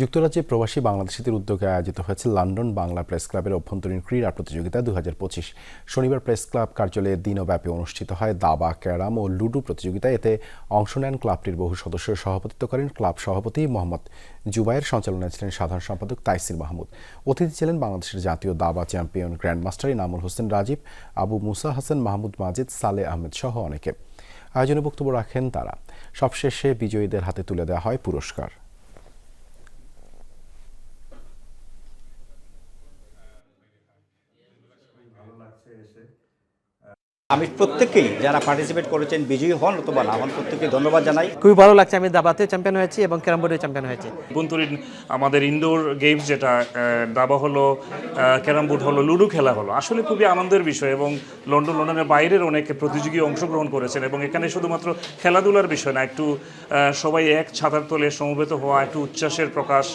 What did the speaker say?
যুক্তরাজ্যে প্রবাসী বাংলাদেশিদের উদ্যোগে আয়োজিত হয়েছে লন্ডন বাংলা প্রেস ক্লাবের অভ্যন্তরীণ ক্রীড়া প্রতিযোগিতা দু হাজার পঁচিশ। শনিবার প্রেস ক্লাব কার্যালয়ে দিনব্যাপী অনুষ্ঠিত হয় দাবা, ক্যারাম ও লুডু প্রতিযোগিতা। এতে অংশ নেন ক্লাবটির বহু সদস্য। সভাপতিত্ব করেন ক্লাব সভাপতি মোহাম্মদ জুবাইয়ের সঞ্চালনায় ছিলেন সাধারণ সম্পাদক তাইসির মাহমুদ। অতিথি ছিলেন বাংলাদেশের জাতীয় দাবা চ্যাম্পিয়ন গ্র্যান্ডমাস্টার ইনামুল হোসেন রাজীব, আবু মুসা হাসান, মাহমুদ মাজিদ, সালে আহমেদ সহ অনেকে। আয়োজনে বক্তব্য রাখেন তারা। সবশেষে বিজয়ীদের হাতে তুলে দেওয়া হয় পুরস্কার। আমি প্রত্যেককেই যারা পার্টিসিপেট করেছেন বিজয়ী হন অথবা না হন প্রত্যেককে ধন্যবাদ জানাই। খুবই ভালো লাগছে আমি দাবাতে চ্যাম্পিয়ন হয়েছি এবং ক্যারাম বোর্ডে চ্যাম্পিয়ন হয়েছি। অভ্যন্তরীণ আমাদের ইনডোর গেমস যেটা দাবা হলো ক্যারাম বোর্ড হলো লুডো খেলা হলো আসলে খুবই আনন্দের বিষয় এবং লন্ডন লন্ডনের বাইরের অনেক প্রতিযোগী অংশগ্রহণ করেছেন এবং এখানে শুধুমাত্র খেলাধুলার বিষয় না একটু সবাই এক ছাতার তলে সমবেত হওয়া একটু উচ্ছ্বাসের প্রকাশ।